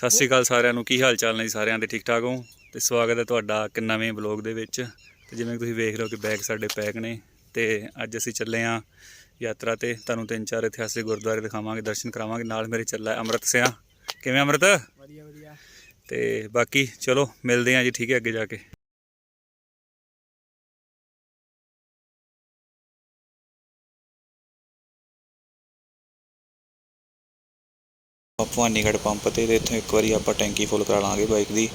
ਸਤਿ ਸ਼੍ਰੀ ਅਕਾਲ ਸਾਰਿਆਂ ਨੂੰ। ਕੀ ਹਾਲ ਚਾਲ ਨੇ ਜੀ ਸਾਰਿਆਂ ਦੇ? ਠੀਕ ਠਾਕ ਹੋ? ਤੇ ਸਵਾਗਤ ਹੈ ਤੁਹਾਡਾ ਇੱਕ ਨਵੇਂ ਬਲੌਗ ਦੇ ਵਿੱਚ। ਤੇ ਜਿਵੇਂ ਤੁਸੀਂ ਵੇਖ ਰਹੇ ਹੋ ਕਿ ਬੈਗ ਸਾਡੇ ਪੈਕ ਨੇ। ਤੇ ਅੱਜ ਅਸੀਂ ਚੱਲੇ ਆਂ ਯਾਤਰਾ ਤੇ। ਤੁਹਾਨੂੰ ਤਿੰਨ ਚਾਰ ਇਤਿਹਾਸਿਕ ਗੁਰਦੁਆਰੇ ਦਿਖਾਵਾਂਗੇ ਦਰਸ਼ਨ ਕਰਾਵਾਂਗੇ। ਨਾਲ ਮੇਰੇ ਚੱਲਾ ਅੰਮ੍ਰਿਤ ਸਿਆ। ਕਿਵੇਂ ਅੰਮ੍ਰਿਤ? ਵਧੀਆ ਵਧੀਆ। ਤੇ ਬਾਕੀ ਚਲੋ ਮਿਲਦੇ ਆਂ ਜੀ ਠੀਕ ਹੈ ਅੱਗੇ ਜਾ ਕੇ। ਭਵਾਨੀਗੜ੍ਹ ਪੰਪ ਤੇ ਅਤੇ ਇੱਥੋਂ ਇੱਕ ਵਾਰੀ ਆਪਾਂ ਟੈਂਕੀ ਫੁੱਲ ਕਰਾ ਲਵਾਂਗੇ ਬਾਈਕ ਦੀ।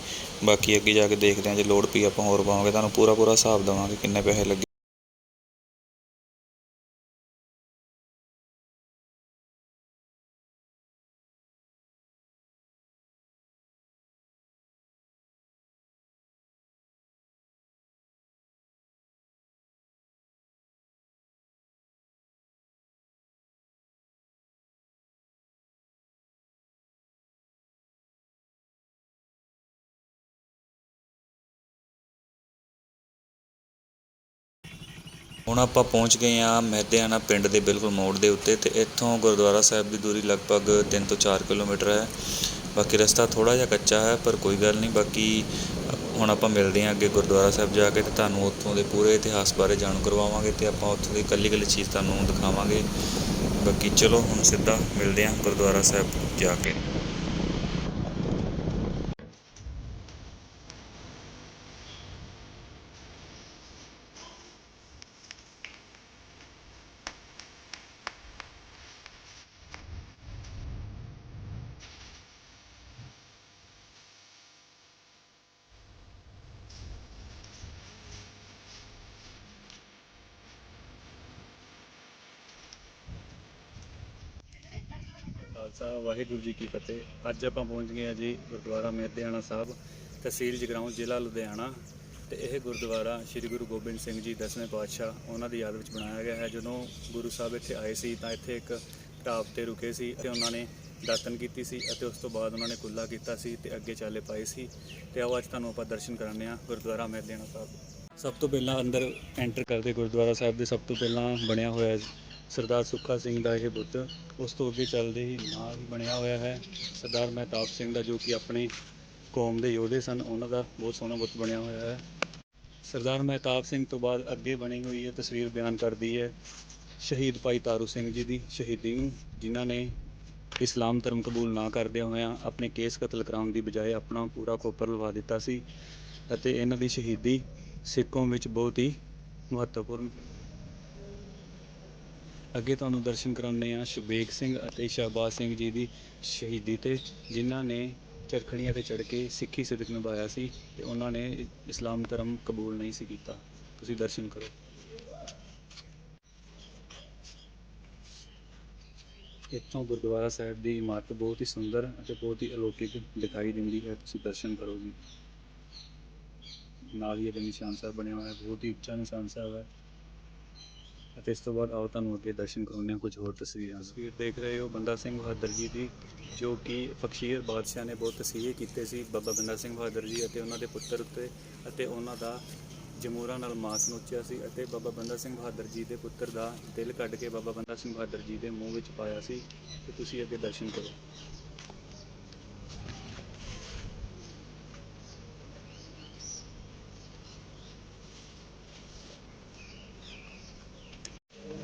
ਬਾਕੀ ਅੱਗੇ ਜਾ ਕੇ ਦੇਖਦੇ ਹਾਂ ਜੇ ਲੋੜ ਪਈ ਆਪਾਂ ਹੋਰ ਪਾਵਾਂਗੇ। ਤੁਹਾਨੂੰ ਪੂਰਾ ਪੂਰਾ ਹਿਸਾਬ ਦੇਵਾਂਗੇ ਕਿੰਨੇ ਪੈਸੇ ਲੱਗੇ। ਹੁਣ ਆਪਾਂ ਪਹੁੰਚ ਗਏ ਹਾਂ ਮਹਿਦਿਆਣਾ ਪਿੰਡ ਦੇ ਬਿਲਕੁਲ ਮੋੜ ਦੇ ਉੱਤੇ ਤੇ ਇੱਥੋਂ ਗੁਰਦੁਆਰਾ ਸਾਹਿਬ ਦੀ ਦੂਰੀ ਲਗਭਗ 3 ਤੋਂ 4 ਕਿਲੋਮੀਟਰ ਹੈ। ਬਾਕੀ ਰਸਤਾ ਥੋੜਾ ਜਿਹਾ ਕੱਚਾ ਹੈ, ਪਰ ਕੋਈ ਗੱਲ ਨਹੀਂ, ਬਾਕੀ ਹੁਣ ਆਪਾਂ ਮਿਲਦੇ ਹਾਂ ਅੱਗੇ ਗੁਰਦੁਆਰਾ ਸਾਹਿਬ ਜਾ ਕੇ ਤੇ ਤੁਹਾਨੂੰ ਉੱਥੋਂ ਦੇ ਪੂਰੇ ਇਤਿਹਾਸ ਬਾਰੇ ਜਾਣੂ ਕਰਵਾਵਾਂਗੇ ਤੇ ਆਪਾਂ ਉੱਥੋਂ ਦੀ ਕੱਲੀ ਕੱਲੀ ਚੀਜ਼ ਤੁਹਾਨੂੰ ਦਿਖਾਵਾਂਗੇ। ਬਾਕੀ ਚਲੋ ਹੁਣ ਸਿੱਧਾ ਮਿਲਦੇ ਹਾਂ ਗੁਰਦੁਆਰਾ ਸਾਹਿਬ ਜਾ ਕੇ। ਖਾਲਸਾ, ਵਾਹਿਗੁਰੂ ਜੀ ਕੀ ਫਤਿਹ। ਅੱਜ ਆਪਾਂ ਪਹੁੰਚ ਗਏ ਹਾਂ ਜੀ ਗੁਰਦੁਆਰਾ ਮਹਿਦਿਆਣਾ ਸਾਹਿਬ, ਤਹਿਸੀਲ ਜਗਰਾਉਂ, ਜ਼ਿਲ੍ਹਾ ਲੁਧਿਆਣਾ। ਤੇ ਇਹ ਗੁਰਦੁਆਰਾ ਸ੍ਰੀ ਗੁਰੂ ਗੋਬਿੰਦ ਸਿੰਘ ਜੀ ਦਸਵੇਂ ਪਾਤਸ਼ਾਹ ਉਹਨਾਂ ਦੀ ਯਾਦ ਵਿੱਚ ਬਣਾਇਆ ਗਿਆ ਹੈ। ਜਦੋਂ ਗੁਰੂ ਸਾਹਿਬ ਇੱਥੇ ਆਏ ਸੀ ਤਾਂ ਇੱਥੇ ਇੱਕ ਢਾਬ ਤੇ ਰੁਕੇ ਸੀ ਤੇ ਉਹਨਾਂ ਨੇ ਦਾਤਨ ਕੀਤੀ ਸੀ ਅਤੇ ਉਸ ਤੋਂ ਬਾਅਦ ਉਹਨਾਂ ਨੇ ਕੁੱਲਾ ਕੀਤਾ ਸੀ ਤੇ ਅੱਗੇ ਚਾਲੇ ਪਾਏ ਸੀ। ਤੇ ਆਓ ਅੱਜ ਤੁਹਾਨੂੰ ਆਪਾਂ ਦਰਸ਼ਨ ਕਰਾਉਂਦੇ ਹਾਂ ਗੁਰਦੁਆਰਾ ਮਹਿਦਿਆਣਾ ਸਾਹਿਬ। ਸਭ ਤੋਂ ਪਹਿਲਾਂ ਅੰਦਰ ਐਂਟਰ ਕਰਦੇ ਗੁਰਦੁਆਰਾ ਸਾਹਿਬ ਦੇ ਸਭ ਤੋਂ ਪਹਿਲਾਂ ਬਣਿਆ ਹੋਇਆ ਹੈ ਸਰਦਾਰ ਸੁੱਖਾ ਸਿੰਘ ਦਾ ਇਹ ਬੁੱਤ ਉਸ ਤੋਂ ਅੱਗੇ ਚੱਲਦੇ ਹੀ ਨਾਲ ਹੀ ਬਣਿਆ ਹੋਇਆ ਹੈ। ਸਰਦਾਰ ਮਹਿਤਾਬ ਸਿੰਘ ਦਾ ਜੋ ਕਿ ਆਪਣੇ ਕੌਮ ਦੇ ਯੋਧੇ ਸਨ, ਉਹਨਾਂ ਦਾ ਬਹੁਤ ਸੋਹਣਾ ਬੁੱਤ ਬਣਿਆ ਹੋਇਆ ਹੈ। ਸਰਦਾਰ ਮਹਿਤਾਬ ਸਿੰਘ ਤੋਂ ਬਾਅਦ ਅੱਗੇ ਬਣੀ ਹੋਈ ਇਹ ਤਸਵੀਰ ਬਿਆਨ ਕਰਦੀ ਹੈ ਸ਼ਹੀਦ ਭਾਈ ਤਾਰੂ ਸਿੰਘ ਜੀ ਦੀ ਸ਼ਹੀਦੀ ਨੂੰ, ਜਿਨ੍ਹਾਂ ਨੇ ਇਸਲਾਮ ਧਰਮ ਕਬੂਲ ਨਾ ਕਰਦਿਆਂ ਹੋਇਆਂ ਆਪਣੇ ਕੇਸ ਕਤਲ ਕਰਾਉਣ ਦੀ ਬਜਾਏ ਆਪਣਾ ਪੂਰਾ ਕੋਪਰ ਲਵਾ ਦਿੱਤਾ ਸੀ ਅਤੇ ਇਹਨਾਂ ਦੀ ਸ਼ਹੀਦੀ ਸਿੱਖੋਂ ਵਿੱਚ ਬਹੁਤ ਹੀ ਮਹੱਤਵਪੂਰਨ ਅੱਗੇ ਤੁਹਾਨੂੰ ਦਰਸ਼ਨ ਕਰਾਉਂਦੇ ਹਾਂ ਸ਼ੁਬੇਗ ਸਿੰਘ ਅਤੇ ਸ਼ਹਬਾਜ਼ ਸਿੰਘ ਜੀ ਦੀ ਸ਼ਹੀਦੀ ਤੇ, ਜਿਨ੍ਹਾਂ ਨੇ ਚਰਖੜੀਆਂ ਤੇ ਚੜ੍ਹ ਕੇ ਸਿੱਖੀ ਸਿਦਕ ਨਿਭਾਇਆ ਸੀ ਤੇ ਉਹਨਾਂ ਨੇ ਇਸਲਾਮ ਧਰਮ ਕਬੂਲ ਨਹੀਂ ਸੀ ਕੀਤਾ। ਤੁਸੀਂ ਦਰਸ਼ਨ ਕਰੋ। ਇੱਥੋਂ ਗੁਰਦੁਆਰਾ ਸਾਹਿਬ ਦੀ ਇਮਾਰਤ ਬਹੁਤ ਹੀ ਸੁੰਦਰ ਅਤੇ ਬਹੁਤ ਹੀ ਅਲੌਕਿਕ ਦਿਖਾਈ ਦਿੰਦੀ ਹੈ। ਤੁਸੀਂ ਦਰਸ਼ਨ ਕਰੋ ਜੀ। ਨਾਲ ਹੀ ਇਹਦੇ ਨਿਸ਼ਾਨ ਸਾਹਿਬ ਬਣਿਆ ਹੋਇਆ ਹੈ ਬਹੁਤ ਹੀ ਉੱਚਾ ਨਿਸ਼ਾਨ ਸਾਹਿਬ ਹੈ। ਅਤੇ ਇਸ ਤੋਂ ਬਾਅਦ ਆਓ ਤੁਹਾਨੂੰ ਅੱਗੇ ਦਰਸ਼ਨ ਕਰਾਉਂਦੇ ਹਾਂ ਕੁਝ ਹੋਰ ਤਸਵੀਰਾਂ ਤਸਵੀਰ ਦੇਖ ਰਹੇ ਹੋ ਬੰਦਾ ਸਿੰਘ ਬਹਾਦਰ ਜੀ ਦੀ, ਜੋ ਕਿ ਫਕੀਰ ਬਾਦਸ਼ਾਹ ਨੇ ਬਹੁਤ ਤਸੀਹੇ ਕੀਤੇ ਸੀ ਬਾਬਾ ਬੰਦਾ ਸਿੰਘ ਬਹਾਦਰ ਜੀ ਅਤੇ ਉਹਨਾਂ ਦੇ ਪੁੱਤਰ ਉੱਤੇ ਅਤੇ ਉਹਨਾਂ ਦਾ ਜਮੂਰਾ ਨਾਲ ਮਾਸ ਨੋਚਿਆ ਸੀ ਅਤੇ ਬਾਬਾ ਬੰਦਾ ਸਿੰਘ ਬਹਾਦਰ ਜੀ ਦੇ ਪੁੱਤਰ ਦਾ ਦਿਲ ਕੱਢ ਕੇ ਬਾਬਾ ਬੰਦਾ ਸਿੰਘ ਬਹਾਦਰ ਜੀ ਦੇ ਮੂੰਹ ਵਿੱਚ ਪਾਇਆ ਸੀ। ਤੇ ਤੁਸੀਂ ਅੱਗੇ ਦਰਸ਼ਨ ਕਰੋ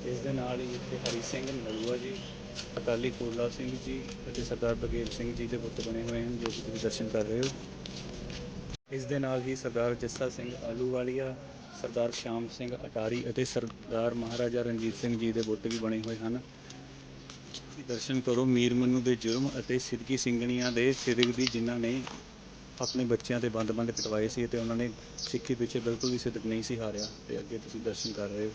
ਇਸ ਦੇ ਨਾਲ ਹੀ ਇੱਥੇ ਹਰੀ ਸਿੰਘ ਨਲੂਆ ਜੀ, ਅਕਾਲੀ ਫੂਲਾ ਸਿੰਘ ਜੀ ਅਤੇ ਸਰਦਾਰ ਬਗੇਲ ਸਿੰਘ ਜੀ ਦੇ ਬੁੱਤ ਬਣੇ ਹੋਏ ਹਨ, ਜੋ ਕਿ ਤੁਸੀਂ ਦਰਸ਼ਨ ਕਰ ਰਹੇ ਹੋ। ਇਸ ਦੇ ਨਾਲ ਹੀ ਸਰਦਾਰ ਜੱਸਾ ਸਿੰਘ ਆਲੂਵਾਲੀਆ ਸਰਦਾਰ ਸ਼ਾਮ ਸਿੰਘ ਅਟਾਰੀ ਅਤੇ ਸਰਦਾਰ ਮਹਾਰਾਜਾ ਰਣਜੀਤ ਸਿੰਘ ਜੀ ਦੇ ਬੁੱਤ ਵੀ ਬਣੇ ਹੋਏ ਹਨ। ਦਰਸ਼ਨ ਕਰੋ ਮੀਰ ਮਨੂ ਦੇ ਜੁਰਮ ਅਤੇ ਸਿੱਧਕੀ ਸਿੰਘਣੀਆਂ ਦੇ ਸਿਰਗ ਦੀ, ਜਿਨ੍ਹਾਂ ਨੇ ਆਪਣੇ ਬੱਚਿਆਂ ਤੇ ਬੰਦ-ਬੰਦ ਕਟਵਾਏ ਸੀ ਤੇ ਉਹਨਾਂ ਨੇ ਸਿੱਖੀ ਪਿੱਛੇ ਬਿਲਕੁਲ ਵੀ ਸਿੱਧਕ ਨਹੀਂ ਸੀ ਹਾਰਿਆ। ਤੇ ਅੱਗੇ ਤੁਸੀਂ ਦਰਸ਼ਨ ਕਰ ਰਹੇ ਹੋ।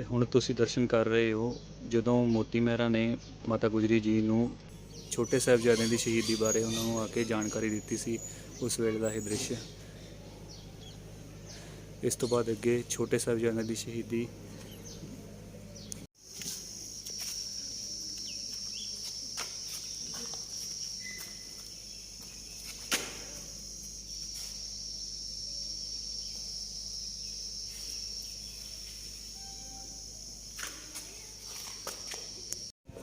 ਅਤੇ ਹੁਣ ਤੁਸੀਂ ਦਰਸ਼ਨ ਕਰ ਰਹੇ ਹੋ, ਜਦੋਂ ਮੋਤੀ ਮਹਿਰਾ ਨੇ ਮਾਤਾ ਗੁਜਰੀ ਜੀ ਨੂੰ ਛੋਟੇ ਸਾਹਿਬਜ਼ਾਦਿਆਂ ਦੀ ਸ਼ਹੀਦੀ ਬਾਰੇ ਉਹਨਾਂ ਨੂੰ ਆ ਕੇ ਜਾਣਕਾਰੀ ਦਿੱਤੀ ਸੀ, ਉਸ ਵੇਲੇ ਦਾ ਇਹ ਦ੍ਰਿਸ਼। ਇਸ ਤੋਂ ਬਾਅਦ ਅੱਗੇ ਛੋਟੇ ਸਾਹਿਬਜ਼ਾਦਿਆਂ ਦੀ ਸ਼ਹੀਦੀ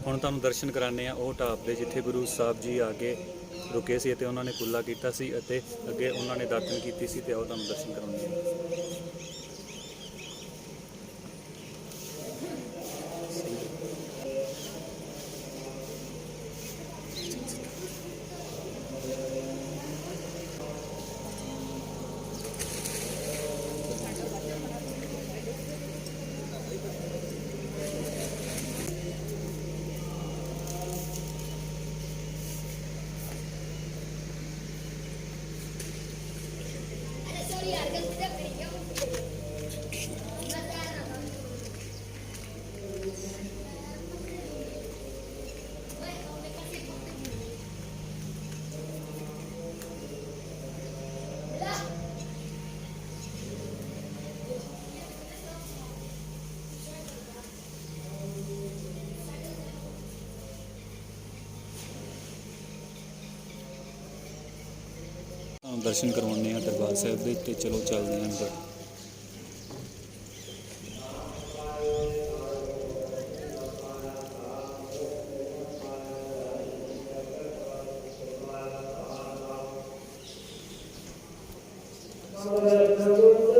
ਹੁਣ ਤੁਹਾਨੂੰ ਦਰਸ਼ਨ ਕਰਾਣੇ ਆ ਉਹ ਢਾਬ ਦੇ ਜਿੱਥੇ ਗੁਰੂ ਸਾਹਿਬ ਜੀ ਆ ਕੇ ਰੁਕੇ ਸੀ ਅਤੇ ਉਹਨਾਂ ਨੇ ਕੁੱਲਾ ਕੀਤਾ ਸੀ ਅਤੇ ਅੱਗੇ ਉਹਨਾਂ ਨੇ ਦਾਤਨ ਕੀਤੀ ਸੀ ਤੇ ਆਓ ਤੁਹਾਨੂੰ ਦਰਸ਼ਨ ਕਰਾਉਂਦੇ ਆ ਤੁਹਾਨੂੰ ਦਰਸ਼ਨ ਕਰਵਾਉਂਦੇ ਆ ਦਰਬਾਰ ਸਾਹਿਬ ਦੇ ਤੇ ਚਲੋ ਚੱਲਦੇ ਆ ਅੰਦਰ। ਸਜੇ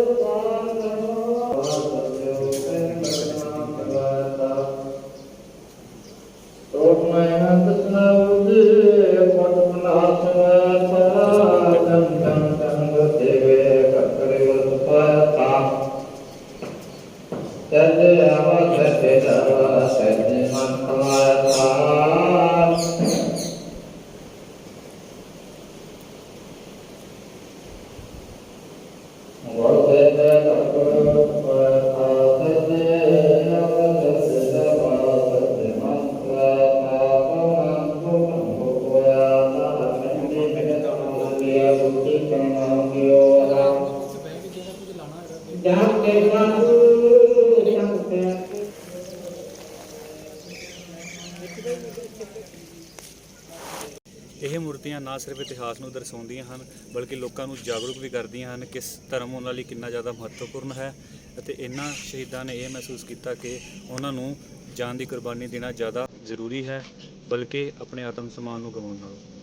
ਜਹਾਂ ਕੇ ਸਾਧੂ ਸੰਤੇ ਇਹ ਮੂਰਤੀਆਂ ਨਾ ਸਿਰਫ ਇਤਿਹਾਸ ਨੂੰ ਦਰਸਾਉਂਦੀਆਂ ਹਨ, ਬਲਕਿ ਲੋਕਾਂ ਨੂੰ ਜਾਗਰੂਕ ਵੀ ਕਰਦੀਆਂ ਹਨ ਕਿ ਧਰਮ ਉਹਨਾਂ ਲਈ ਕਿੰਨਾ ਜ਼ਿਆਦਾ ਮਹੱਤਵਪੂਰਨ ਹੈ ਅਤੇ ਇਹਨਾਂ ਸ਼ਹੀਦਾਂ ਨੇ ਇਹ ਮਹਿਸੂਸ ਕੀਤਾ ਕਿ ਉਹਨਾਂ ਨੂੰ ਜਾਨ ਦੀ ਕੁਰਬਾਨੀ ਦੇਣਾ ਜ਼ਿਆਦਾ ਜ਼ਰੂਰੀ ਹੈ, ਬਲਕਿ ਆਪਣੇ ਆਤਮ ਸਮਾਨ ਨੂੰ ਗਵਾਉਣ ਨਾਲੋਂ।